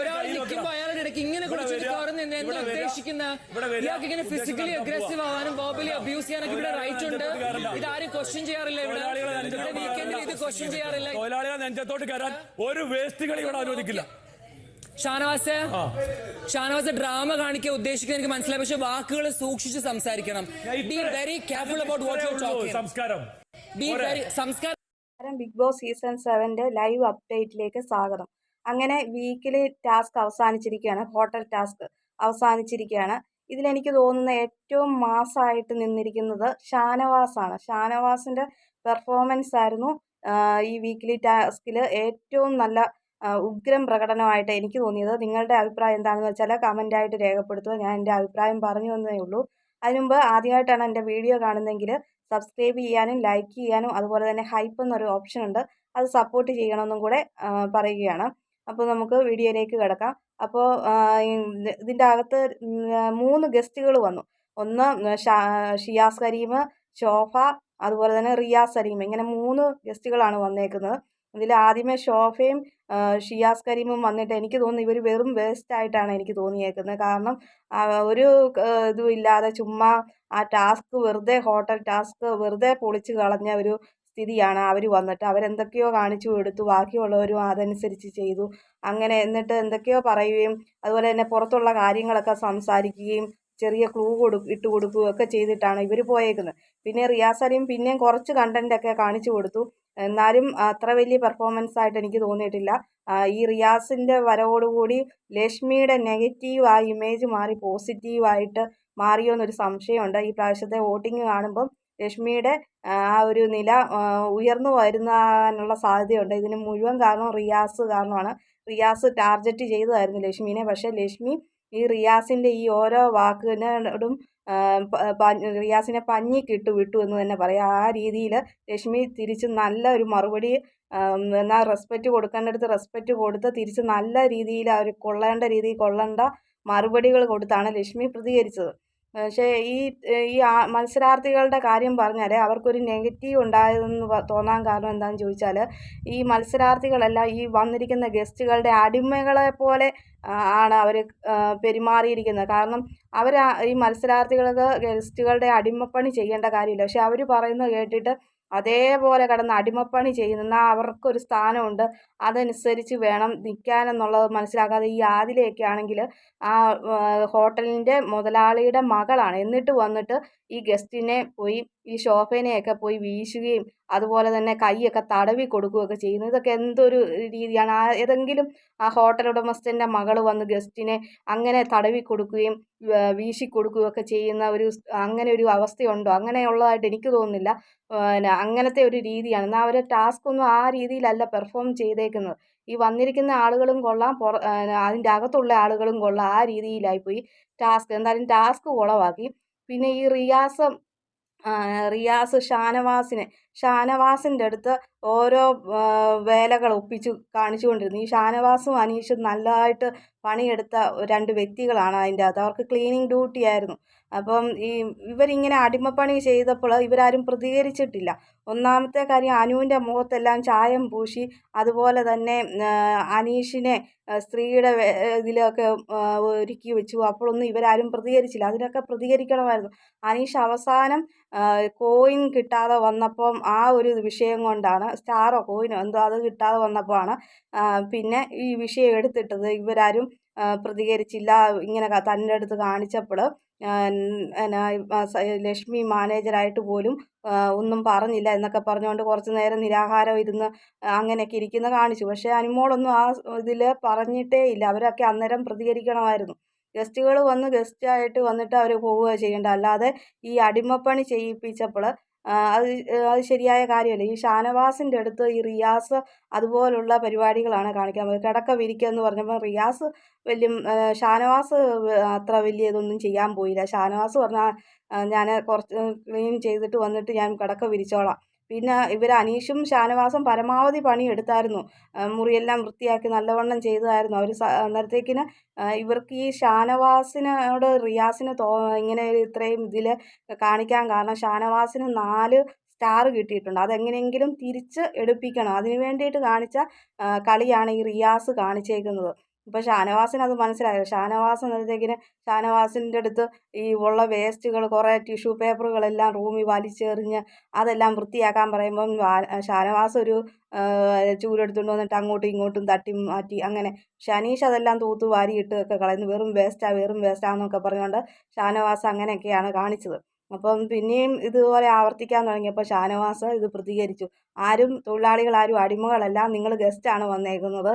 ഒരാൾ നിൽക്കുമ്പോ. അയാളുടെ ഇടയ്ക്ക് ഇങ്ങനെ കുടിച്ചിട്ട് ഉദ്ദേശിക്കുന്ന? ഇയാൾക്ക് ഇങ്ങനെ ഫിസിക്കലി അഗ്രസീവ് ആവാനും വേർബലി അബ്യൂസ് ചെയ്യാനൊക്കെ ഇവിടെ റൈറ്റ് ഉണ്ട്. ഇത് ആരും ക്വസ്റ്റ്യൻ ചെയ്യാറില്ല ഇവിടെ. ഇവിടെ വീക്കെൻഡിൽ ഇത് ക്വസ്റ്റ്യൻ ചെയ്യാറില്ല. തൊഴിലാളികളെ നെഞ്ചത്തോട്ട് കയറാൻ ഒരു വേസ്റ്റ് കളി ഇവിടെ അനുവദിക്കില്ല. ഷാനവാസ്. ഷാനവാസ് ഡ്രാമ കാണിക്കാൻ ഉദ്ദേശിക്കുന്ന എനിക്ക് മനസ്സിലായി. പക്ഷെ വാക്കുകൾ സൂക്ഷിച്ച് സംസാരിക്കണം. Be very careful about what you talking സംസ്കാരം. ബി വെരി സംസ്കാരം ബിഗ് ബോസ് സീസൺ സെവന്റെ ലൈവ് അപ്ഡേറ്റിലേക്ക് സ്വാഗതം. അങ്ങനെ വീക്കിലി ടാസ്ക് അവസാനിച്ചിരിക്കുകയാണ് ഹോട്ടൽ ടാസ്ക് അവസാനിച്ചിരിക്കുകയാണ്. ഇതിലെനിക്ക് തോന്നുന്ന ഏറ്റവും മാസമായിട്ട് നിന്നിരിക്കുന്നത് ഷാനവാസാണ്. ഷാനവാസിന്റെ പെർഫോമൻസ് ആയിരുന്നു ഈ വീക്കിലി ടാസ്കിൽ ഏറ്റവും നല്ല ഉഗ്രം പ്രകടനമായിട്ട് എനിക്ക് തോന്നിയത്. നിങ്ങളുടെ അഭിപ്രായം എന്താണെന്ന് വെച്ചാൽ കമന്റായിട്ട് രേഖപ്പെടുത്തുക. ഞാൻ എന്റെ അഭിപ്രായം പറഞ്ഞു എന്നേ ഉള്ളൂ. അതിനുമുമ്പ് ആദ്യമായിട്ടാണ് എന്റെ വീഡിയോ കാണുന്നതെങ്കിൽ സബ്സ്ക്രൈബ് ചെയ്യാനും ലൈക്ക് ചെയ്യാനും അതുപോലെ തന്നെ ഹൈപ്പ് എന്നൊരു ഓപ്ഷൻ ഉണ്ട്. അത് സപ്പോർട്ട് ചെയ്യണമെന്നും കൂടെ പറയുകയാണ്. അപ്പോൾ നമുക്ക് വീഡിയോയിലേക്ക് കിടക്കാം. അപ്പോൾ ഇതിന്റെ അകത്ത് മൂന്ന് ഗസ്റ്റുകൾ വന്നു. ഒന്ന് ഷിയാസ് കരീം ശോഭ അതുപോലെ തന്നെ റിയാസ് കരീം. ഇങ്ങനെ മൂന്ന് ഗസ്റ്റുകളാണ് വന്നേക്കുന്നത്. ഇതിൽ ആദ്യമേ ശോഭയും ഷിയാസ് കരീമും വന്നിട്ട് എനിക്ക് തോന്നുന്നു ഇവർ വെറും വേസ്റ്റ് ആയിട്ടാണ് എനിക്ക് തോന്നിയേക്കുന്നത്. കാരണം ഒരു ഇതും ഇല്ലാതെ ചുമ്മാ ആ ടാസ്ക് വെറുതെ ഹോട്ടൽ ടാസ്ക് വെറുതെ പൊളിച്ച് കളഞ്ഞ ഒരു സ്ഥിതിയാണ്. അവർ വന്നിട്ട് അവരെന്തൊക്കെയോ കാണിച്ചു കൊടുത്തു ബാക്കിയുള്ളവരും അതനുസരിച്ച് ചെയ്തു. അങ്ങനെ എന്നിട്ട് എന്തൊക്കെയോ പറയുകയും അതുപോലെ തന്നെ പുറത്തുള്ള കാര്യങ്ങളൊക്കെ സംസാരിക്കുകയും ചെറിയ ക്ലൂ കൊടു ഇട്ട് കൊടുക്കുകയും ഒക്കെ ചെയ്തിട്ടാണ് ഇവർ പോയേക്കുന്നത്. പിന്നെ റിയാസ് അലിയും പിന്നെയും കുറച്ച് കണ്ടന്റ് ഒക്കെ കാണിച്ചു കൊടുത്തു. എന്നാലും അത്ര വലിയ പെർഫോമൻസ് ആയിട്ട് എനിക്ക് തോന്നിയിട്ടില്ല. ഈ റിയാസിന്റെ വരവോടുകൂടി ലക്ഷ്മിയുടെ നെഗറ്റീവ് ആ ഇമേജ് മാറി പോസിറ്റീവായിട്ട് മാറിയോ എന്നൊരു സംശയമുണ്ട്. ഈ പ്രാവശ്യത്തെ വോട്ടിംഗ് കാണുമ്പം ലക്ഷ്മിയുടെ ആ ഒരു നില ഉയർന്നു വരുന്നതിനുള്ള സാധ്യതയുണ്ട്. ഇതിന് മുഴുവൻ കാരണം റിയാസ് കാരണമാണ്. റിയാസ് ടാർജറ്റ് ചെയ്തതായിരുന്നു ലക്ഷ്മിനെ. പക്ഷേ ലക്ഷ്മി ഈ റിയാസിന്റെ ഈ ഓരോ വാക്കിനോടും റിയാസിനെ പഞ്ഞി കിട്ടു വിട്ടു എന്ന് തന്നെ പറയാം. ആ രീതിയിൽ ലക്ഷ്മി തിരിച്ച് നല്ല ഒരു മറുപടി എന്നാൽ റെസ്പെക്റ്റ് കൊടുക്കേണ്ടടുത്ത് റെസ്പെക്റ്റ് കൊടുത്ത് തിരിച്ച് നല്ല രീതിയിൽ അവർ കൊള്ളേണ്ട രീതിയിൽ കൊള്ളേണ്ട മറുപടികൾ കൊടുത്താണ് ലക്ഷ്മി പ്രതികരിച്ചത്. പക്ഷേ ഈ ഈ മത്സരാർത്ഥികളുടെ കാര്യം പറഞ്ഞാൽ അവർക്കൊരു നെഗറ്റീവ് ഉണ്ടായതെന്ന് തോന്നാൻ കാരണം എന്താണെന്ന് ചോദിച്ചാൽ ഈ മത്സരാർത്ഥികളെല്ലാം ഈ വന്നിരിക്കുന്ന ഗസ്റ്റുകളുടെ അടിമകളെ പോലെ ആണ് അവർ പെരുമാറിയിരിക്കുന്നത്. കാരണം അവർ ഈ മത്സരാർത്ഥികൾക്ക് ഗസ്റ്റുകളുടെ അടിമപ്പണി ചെയ്യേണ്ട കാര്യമില്ല. പക്ഷെ അവർ പറയുന്നത് കേട്ടിട്ട് അതേപോലെ കിടന്ന് അടിമപ്പണി ചെയ്യുന്ന. അവർക്കൊരു സ്ഥാനമുണ്ട്. അതനുസരിച്ച് വേണം നിൽക്കാനെന്നുള്ളത് മനസ്സിലാക്കാതെ ഈ ആദിലയൊക്കെ ആണെങ്കിൽ ആ ഹോട്ടലിന്റെ മുതലാളിയുടെ മകളാണ്. എന്നിട്ട് വന്നിട്ട് ഈ ഗസ്റ്റിനെ പോയി ഈ ശോഭനയൊക്കെ പോയി വീശുകയും അതുപോലെ തന്നെ കൈയൊക്കെ തടവി കൊടുക്കുകയൊക്കെ ചെയ്യുന്നു. ഇതൊക്കെ എന്തൊരു രീതിയാണ്? ആ ഏതെങ്കിലും ആ ഹോട്ടൽ ഉടമസ്ഥന്റെ മകൾ വന്ന് ഗസ്റ്റിനെ അങ്ങനെ തടവി കൊടുക്കുകയും വീശി കൊടുക്കുകയൊക്കെ ചെയ്യുന്ന ഒരു അങ്ങനെ ഒരു അവസ്ഥയുണ്ടോ? അങ്ങനെയുള്ളതായിട്ട് എനിക്ക് തോന്നുന്നില്ല. പിന്നെ അങ്ങനത്തെ ഒരു രീതിയാണ്. എന്നാൽ അവരെ ടാസ്ക് ഒന്നും ആ രീതിയിലല്ല പെർഫോം ചെയ്തേക്കുന്നത്. ഈ വന്നിരിക്കുന്ന ആളുകളും കൊള്ളാം പുറ അതിന്റെ അകത്തുള്ള ആളുകളും കൊള്ളാം. ആ രീതിയിലായിപ്പോയി ടാസ്ക് എന്തായാലും ടാസ്ക് കുളവാക്കി പിന്നെ ഈ റിയാസ് റിയാസ് ഷാനവാസിനെ. ഷാനവാസിന്റെ അടുത്ത് ഓരോ വേലകൾ ഒപ്പിച്ച് കാണിച്ചു കൊണ്ടിരുന്നു ഈ ഷാനവാസും അനീഷും നല്ലതായിട്ട് പണിയെടുത്ത രണ്ട് വ്യക്തികളാണ് അതിന്റെ അകത്ത്. അവർക്ക് ക്ലീനിങ് ഡ്യൂട്ടി ആയിരുന്നു. അപ്പം ഈ ഇവരിങ്ങനെ അടിമപ്പണി ചെയ്തപ്പോൾ ഇവരാരും പ്രതികരിച്ചിട്ടില്ല. ഒന്നാമത്തെ കാര്യം അനുവിന്റെ മുഖത്തെല്ലാം ചായം പൂശി അതുപോലെ തന്നെ അനീഷിനെ സ്ത്രീയുടെ ഇതിലൊക്കെ ഒരുക്കി വെച്ചു. അപ്പോഴൊന്നും ഇവരാരും പ്രതികരിച്ചില്ല. അതിനൊക്കെ പ്രതികരിക്കണമായിരുന്നു. അനീഷ് അവസാനം കോയിൻ കിട്ടാതെ വന്നപ്പം ആ ഒരു വിഷയം കൊണ്ടാണ് സ്റ്റാറോ കോയിനോ എന്തോ അത് കിട്ടാതെ വന്നപ്പോഴാണ് പിന്നെ ഈ വിഷയം എടുത്തിട്ടത് ഇവരാരും പ്രതികരിച്ചില്ല ഇങ്ങനെ തന്റെ അടുത്ത് കാണിച്ചപ്പോൾ ലക്ഷ്മി മാനേജറായിട്ട് പോലും ഒന്നും പറഞ്ഞില്ല എന്നൊക്കെ പറഞ്ഞുകൊണ്ട് കുറച്ച് നേരം നിരാഹാരം ഇരുന്ന് അങ്ങനെയൊക്കെ ഇരിക്കുന്ന കാണിച്ചു. പക്ഷേ അനുമോളൊന്നും ആ ഇതിൽ പറഞ്ഞിട്ടേ ഇല്ല. അവരൊക്കെ അന്നേരം പ്രതികരിക്കണമായിരുന്നു. ഗസ്റ്റുകൾ വന്ന് ഗസ്റ്റായിട്ട് വന്നിട്ട് അവർ പോവുക ചെയ്യേണ്ട. അല്ലാതെ ഈ അടിമപ്പണി ചെയ്യിപ്പിച്ചപ്പോൾ അത് അത് ശരിയായ കാര്യമല്ല. ഈ ഷാനവാസിന്റെ അടുത്ത് ഈ റിയാസ് അതുപോലുള്ള പരിപാടികളാണ് കാണിക്കാൻ പോയത് കിടക്ക വിരിക്കുക എന്ന് പറഞ്ഞപ്പോൾ റിയാസ് വലിയ ഷാനവാസ് അത്ര വലിയ ഇതൊന്നും ചെയ്യാൻ പോയില്ല. ഷാനവാസ് പറഞ്ഞാൽ ഞാൻ കുറച്ച് ക്ലീൻ ചെയ്തിട്ട് വന്നിട്ട് ഞാൻ കിടക്ക വിരിച്ചോളാം. പിന്നെ ഇവർ അനീഷും ഷാനവാസും പരമാവധി പണിയെടുത്തായിരുന്നു. മുറിയെല്ലാം വൃത്തിയാക്കി നല്ലവണ്ണം ചെയ്തതായിരുന്നു അവർ അന്നേരത്തേക്കിന് ഇവർക്ക് ഈ ഷാനവാസിനോട് റിയാസിന് തോ ഇങ്ങനെ ഇത്രയും ഇതിൽ കാണിക്കാൻ കാരണം ഷാനവാസിന് നാല് സ്റ്റാർ കിട്ടിയിട്ടുണ്ട്. അതെങ്ങനെയെങ്കിലും തിരിച്ച് എടുപ്പിക്കണം. അതിന് വേണ്ടിയിട്ട് കാണിച്ച കളിയാണ് ഈ റിയാസ് കാണിച്ചേക്കുന്നത്. ഇപ്പോൾ ഷാനവാസിന് അത് മനസ്സിലായോ? ഷാനവാസ് അന്നേരത്തേക്കിന് ഷാനവാസിന്റെ അടുത്ത് ഈ ഉള്ള വേസ്റ്റുകൾ കുറേ ടിഷ്യൂ പേപ്പറുകളെല്ലാം റൂമിൽ വലിച്ചെറിഞ്ഞ് അതെല്ലാം വൃത്തിയാക്കാൻ പറയുമ്പം ഷാനവാസ് ഒരു ചൂലെടുത്തുകൊണ്ട് വന്നിട്ട് അങ്ങോട്ടും ഇങ്ങോട്ടും തട്ടി മാറ്റി അങ്ങനെ ഷനീഷ് അതെല്ലാം തൂത്ത് വാരിയിട്ട് ഒക്കെ കളയുന്നു. വെറും വേസ്റ്റാ വെറും വേസ്റ്റാന്നൊക്കെ പറഞ്ഞുകൊണ്ട് ഷാനവാസ് അങ്ങനെയൊക്കെയാണ് കാണിച്ചത്. അപ്പം പിന്നെയും ഇതുപോലെ ആവർത്തിക്കാൻ തുടങ്ങിയപ്പോൾ ഷാനവാസ് ഇത് പ്രതികരിച്ചു. ആരും തൊഴിലാളികൾ ആരും അടിമകളല്ല നിങ്ങൾ ഗസ്റ്റാണ് വന്നേക്കുന്നത്.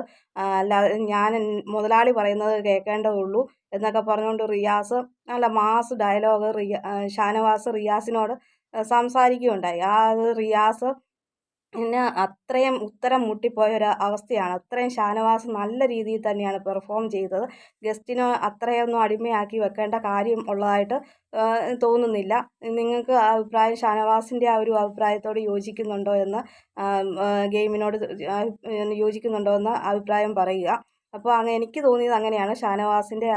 അല്ലാതെ ഞാൻ മുതലാളി പറയുന്നത് കേൾക്കേണ്ടതുള്ളൂ എന്നൊക്കെ പറഞ്ഞുകൊണ്ട് റിയാസ് നല്ല മാസ് ഡയലോഗ് റിയ ഷാനവാസ് റിയാസിനോട് സംസാരിക്കുകയുണ്ടായി. ആ റിയാസ് പിന്നെ അത്രയും ഉത്തരം മുട്ടിപ്പോയ ഒരു അവസ്ഥയാണ്. അത്രയും ഷാനവാസ് നല്ല രീതിയിൽ തന്നെയാണ് പെർഫോം ചെയ്തത്. ഗസ്റ്റിനെ അത്രയൊന്നും അടിമയാക്കി വെക്കേണ്ട കാര്യം ഉള്ളതായിട്ട് തോന്നുന്നില്ല. നിങ്ങൾക്ക് അഭിപ്രായം ഷാനവാസിന്റെ ആ ഒരു അഭിപ്രായത്തോട് യോജിക്കുന്നുണ്ടോ എന്ന് ഗെയിമിനോട് യോജിക്കുന്നുണ്ടോ എന്ന് അഭിപ്രായം പറയുക. അപ്പോൾ അങ്ങനെ എനിക്ക് തോന്നിയത് അങ്ങനെയാണ്. ഷാനവാസിന്റെ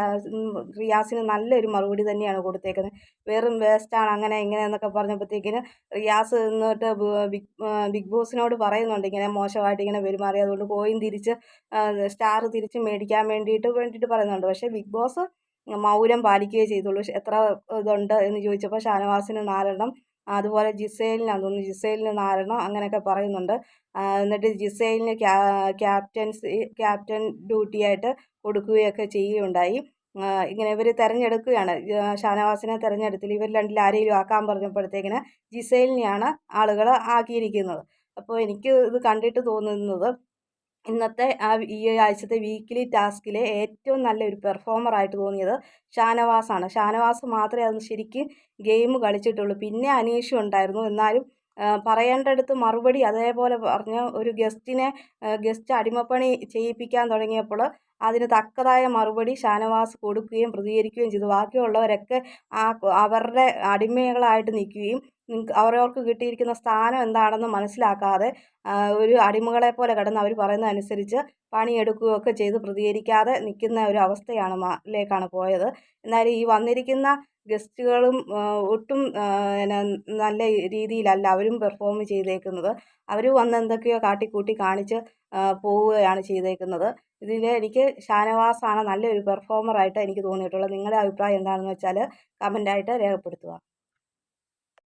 റിയാസിന് നല്ലൊരു മറുപടി തന്നെയാണ് കൊടുത്തേക്കുന്നത്. വെറും വേസ്റ്റാണ് അങ്ങനെ ഇങ്ങനെ എന്നൊക്കെ പറഞ്ഞപ്പോഴത്തേക്കിന് റിയാസ് എന്നിട്ട് ബിഗ് ബിഗ് ബോസിനോട് പറയുന്നുണ്ട്. ഇങ്ങനെ മോശമായിട്ട് ഇങ്ങനെ പെരുമാറി. അതുകൊണ്ട് കോയിൻ തിരിച്ച് സ്റ്റാർ തിരിച്ച് മേടിക്കാൻ വേണ്ടിയിട്ട് വേണ്ടിയിട്ട് പറയുന്നുണ്ട്. പക്ഷേ ബിഗ് ബോസ് മൗനം പാലിക്കുകയേ ചെയ്തുള്ളൂ. എത്ര ഇതുണ്ട് എന്ന് ചോദിച്ചപ്പോൾ ഷാനവാസിന് നാലെണ്ണം അതുപോലെ ജിസേലിനാന്ന് തോന്നുന്നു ജിസേലിന് നാരണം അങ്ങനെയൊക്കെ പറയുന്നുണ്ട്. എന്നിട്ട് ജിസേലിന് ക്യാ ക്യാപ്റ്റൻസി ക്യാപ്റ്റൻ ഡ്യൂട്ടിയായിട്ട് കൊടുക്കുകയൊക്കെ ചെയ്യുകയുണ്ടായി. ഇങ്ങനെ ഇവർ തിരഞ്ഞെടുക്കുകയാണ്. ഷാനവാസിനെ തിരഞ്ഞെടുത്തിൽ ഇവർ രണ്ടിൽ ആരെയും ആക്കാൻ പറഞ്ഞപ്പോഴത്തേക്കിന് ജിസേലിനെയാണ് ആളുകൾ ആക്കിയിരിക്കുന്നത്. അപ്പോൾ എനിക്ക് ഇത് കണ്ടിട്ട് തോന്നുന്നത് ഇന്നത്തെ ആ ഈ ആഴ്ചത്തെ വീക്കിലി ടാസ്കിലെ ഏറ്റവും നല്ലൊരു പെർഫോമറായിട്ട് തോന്നിയത് ഷാനവാസാണ്. ഷാനവാസ് മാത്രമേ അന്ന് ശരിക്കും ഗെയിം കളിച്ചിട്ടുള്ളൂ. പിന്നെ അനീഷും ഉണ്ടായിരുന്നു. എന്നാലും പറയേണ്ടടുത്ത് മറുപടി അതേപോലെ പറഞ്ഞ് ഒരു ഗസ്റ്റിനെ ഗസ്റ്റ് അടിമപ്പണി ചെയ്യിപ്പിക്കാൻ തുടങ്ങിയപ്പോൾ അതിന് തക്കതായ മറുപടി ഷാനവാസ് കൊടുക്കുകയും പ്രതികരിക്കുകയും ചെയ്തു. ബാക്കിയുള്ളവരൊക്കെ ആ അവരുടെ അടിമകളായിട്ട് നിൽക്കുകയും അവരവർക്ക് കിട്ടിയിരിക്കുന്ന സ്ഥാനം എന്താണെന്ന് മനസ്സിലാക്കാതെ ഒരു അടിമകളെ പോലെ കിടന്ന് അവർ പറയുന്നതനുസരിച്ച് പണിയെടുക്കുകയൊക്കെ ചെയ്ത് പ്രതികരിക്കാതെ നിൽക്കുന്ന ഒരു അവസ്ഥയാണ് ലേക്കാണ് പോയത്. എന്നാൽ ഈ വന്നിരിക്കുന്ന ഗസ്റ്റുകളും ഒട്ടും പിന്നെ നല്ല രീതിയിലല്ല അവരും പെർഫോം ചെയ്തേക്കുന്നത്. അവർ വന്ന് എന്തൊക്കെയോ കാട്ടിക്കൂട്ടി കാണിച്ച് പോവുകയാണ് ചെയ്തേക്കുന്നത്. ഇതിൽ എനിക്ക് ഷാനവാസാണ് നല്ലൊരു പെർഫോമറായിട്ട് എനിക്ക് തോന്നിയിട്ടുള്ളത്. നിങ്ങളുടെ അഭിപ്രായം എന്താണെന്ന് വെച്ചാൽ കമന്റായിട്ട് രേഖപ്പെടുത്തുക.